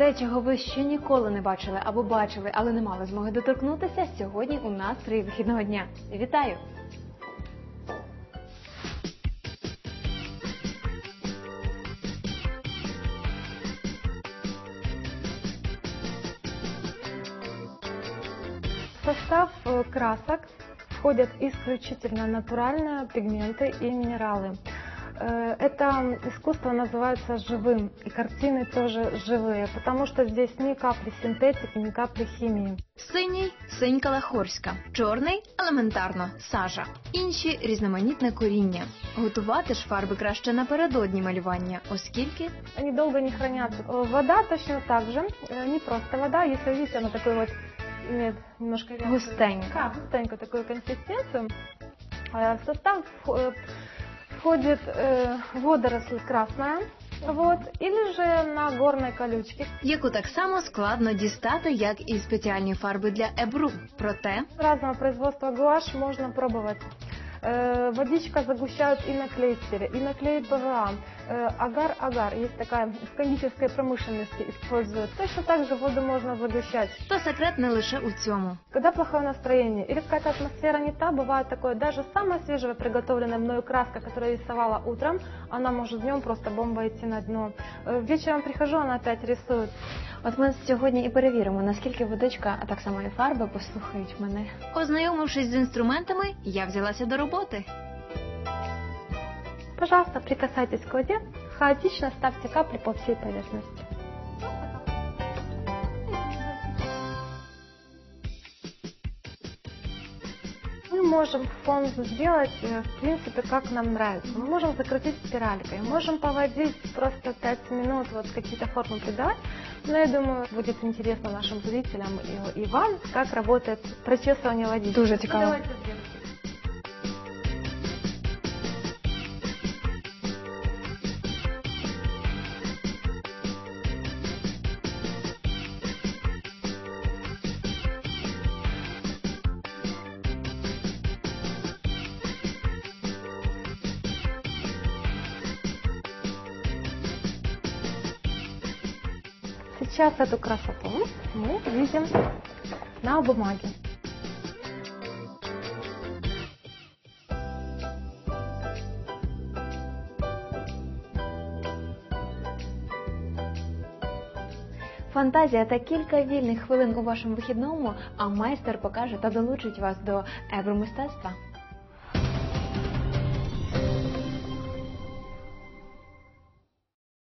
Те, чого ви ще ніколи не бачили або бачили, але не мали змоги доторкнутися, сьогодні у настрої вихідного дня. Вітаю! В состав э, красок входят исключительно натуральные пигменты и минералы. Э, Это искусство называется живым, и картины тоже живые, потому что здесь ни капли синтетики, ни капли химии. Синій синька лахорська, чорний елементарно сажа, інші різноманітне коріння. Готувати ж фарби краще напередодні малювання, оскільки Они долго не хранятся. Э, Вода точно так же, э, не просто вода, если видите, она такой вот имеет немножко вязкую- Густенько. Да, густенькую такую консистенцию. Э, В состав вх- э, входит э, водоросль красная, вот, или же на горной колючке. яку так само складно дістати, як і спеціальні фарби для ебру. Проте Разного производства гуаш можна пробовать Э, Водичка загущают и на клейстере, и на клей ПВА. Э, Агар-агар, есть такая в кондитерской промышленности используют. Точно так же воду можно загущать. то секрет не лише у цьому. Когда плохое настроение или какая-то атмосфера не та, бывает такое, даже самая свежая приготовленная мною краска, которую я рисовала утром, она может днем просто бомба идти на дно. Э, Вечером прихожу, она опять рисует. От ми сьогодні і перевіримо, наскільки водичка, а так само і фарби послухають мене. Ознайомившись з інструментами, я взялася до роботи. Пожалуйста, прикасайтесь к воде, хаотично ставьте капли по всей поверхности. Мы можем фон сделать, э, в принципе, как нам нравится. Мы можем закрутить спиралькой, можем поводить просто 5 минут, вот какие-то формы придавать. Но я думаю, будет интересно нашим зрителям и, и вам, как работает прочесывание водички. Дуже Ну, цікаво. давайте Сейчас эту красоту мы видим на бумаге. Фантазія та кілька вільних хвилин у вашому вихідному, а майстер покаже та долучить вас до евромистецтва.